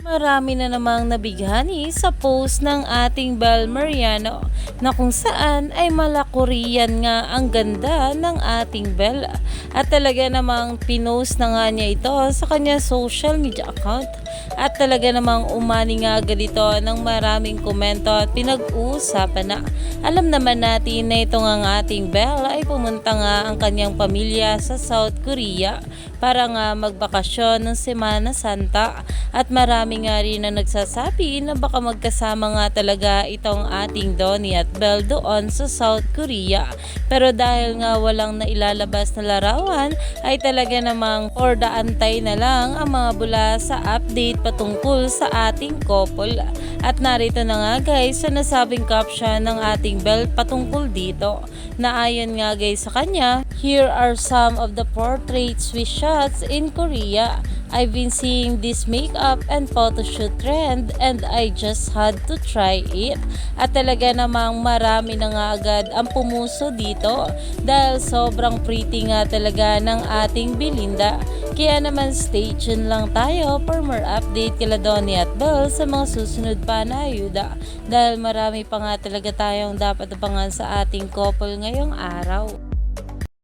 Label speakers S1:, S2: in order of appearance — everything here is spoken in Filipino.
S1: Marami na namang nabighani sa post ng ating Bel Mariano na kung saan ay mala Korean nga ang ganda ng ating Bel. At talaga namang pinost na nga niya ito sa kanya social media account. At talaga namang umani nga agad ito ng maraming komento at pinag-uusapan na. Alam naman natin na ito nga ang ating Bel ay pumunta nga ang kanyang pamilya sa South Korea para nga magbakasyon ng Semana Santa. At marami nga rin na nagsasabi na baka magkasama nga talaga itong ating Donnie at Belle doon sa South Korea. Pero dahil nga walang nailalabas na larawan ay talaga namang or daantay na lang ang mga bula sa update patungkol sa ating couple. At narito na nga guys sa nasabing caption ng ating Belle patungkol dito na ayon nga guys sa kanya, here are some of the portraits we shots in Korea. I've been seeing this makeup and photoshoot trend and I just had to try it. At talaga namang marami na nga agad ang pumuso dito dahil sobrang pretty nga talaga ng ating Belinda. Kaya naman stay tuned lang tayo for more update kila Donnie at Belle sa mga susunod pa na ayuda dahil marami pa nga talaga tayong dapat abangan sa ating couple ngayong araw.